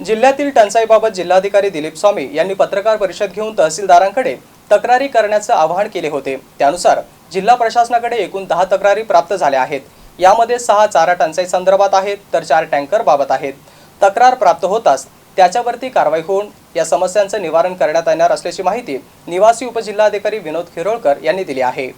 जिल्ह्यातील टंचाईबाबत जिल्हाधिकारी दिलीप स्वामी यांनी पत्रकार परिषद घेऊन तहसीलदारांकडे तक्रारी करण्याचं आवाहन केले होते. त्यानुसार जिल्हा प्रशासनाकडे एकूण दहा तक्रारी प्राप्त झाल्या आहेत. यामध्ये सहा चारा टंचाई संदर्भात आहेत तर चार टँकर बाबत आहेत. तक्रार प्राप्त होताच त्याच्यावरती कारवाई होऊन या समस्यांचं निवारण करण्यात येणार असल्याची माहिती निवासी उपजिल्हाधिकारी विनोद खिरोळकर यांनी दिली आहे.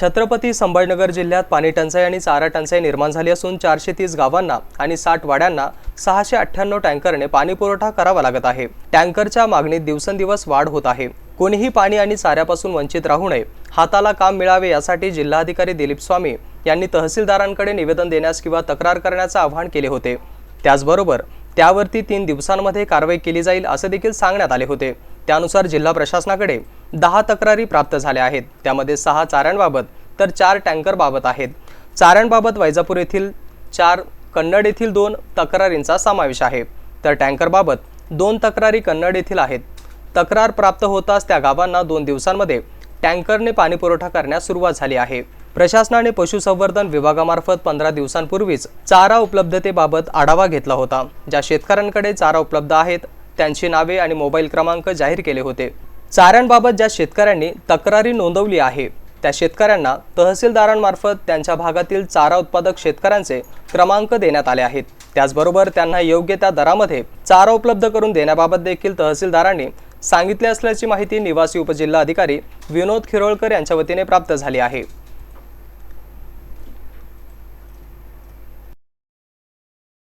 छत्रपती संभाजीनगर जिल्ह्यात पाणी टंचाई आणि चारा टंचाई निर्माण झाली असून चारशे तीस गावांना आणि साठ वाड्यांना सहाशे अठ्ठ्याण्णव टँकरने पाणी पुरवठा करावा लागत आहे. टँकरच्या मागणीत दिवसेंदिवस वाढ होत आहे. कोणीही पाणी आणि चाऱ्यापासून वंचित राहू नये हाताला काम मिळावे यासाठी जिल्हाधिकारी दिलीप स्वामी यांनी तहसीलदारांकडे निवेदन देण्यास किंवा तक्रार करण्याचं आवाहन केले होते. त्याचबरोबर त्यावरती तीन दिवसांमध्ये कारवाई केली जाईल असे देखील सांगण्यात आले होते. त्यानुसार जिल्हा प्रशासनाकडे दहा तक्रारी प्राप्त झाल्या आहेत. त्यामध्ये सहा चाऱ्यांबाबत तर चार टँकरबाबत आहेत. चाऱ्यांबाबत वैजापूर येथील चार कन्नड येथील दोन तक्रारींचा समावेश आहे. तर टँकरबाबत दोन तक्रारी कन्नड येथील आहेत. तक्रार प्राप्त होताच त्या गावांना दोन दिवसांमध्ये टँकरने पाणीपुरवठा करण्यास सुरुवात झाली आहे. प्रशासनाने पशुसंवर्धन विभागामार्फत पंधरा दिवसांपूर्वीच चारा उपलब्धतेबाबत आढावा घेतला होता. ज्या शेतकऱ्यांकडे चारा उपलब्ध आहेत त्यांची नावे आणि मोबाईल क्रमांक जाहीर केले होते. चाऱ्यांबाबत ज्या शेतकऱ्यांनी तक्रारी नोंदवली आहे त्या शेतकऱ्यांना तहसीलदारांमार्फत त्यांच्या भागातील चारा उत्पादक शेतकऱ्यांचे क्रमांक देण्यात आले आहेत. त्याचबरोबर त्यांना योग्य त्या दरामध्ये चारा उपलब्ध करून देण्याबाबत देखील तहसीलदारांनी सांगितले असल्याची माहिती निवासी उपजिल्हा अधिकारी विनोद खिरोळकर यांच्या वतीने प्राप्त झाली आहे.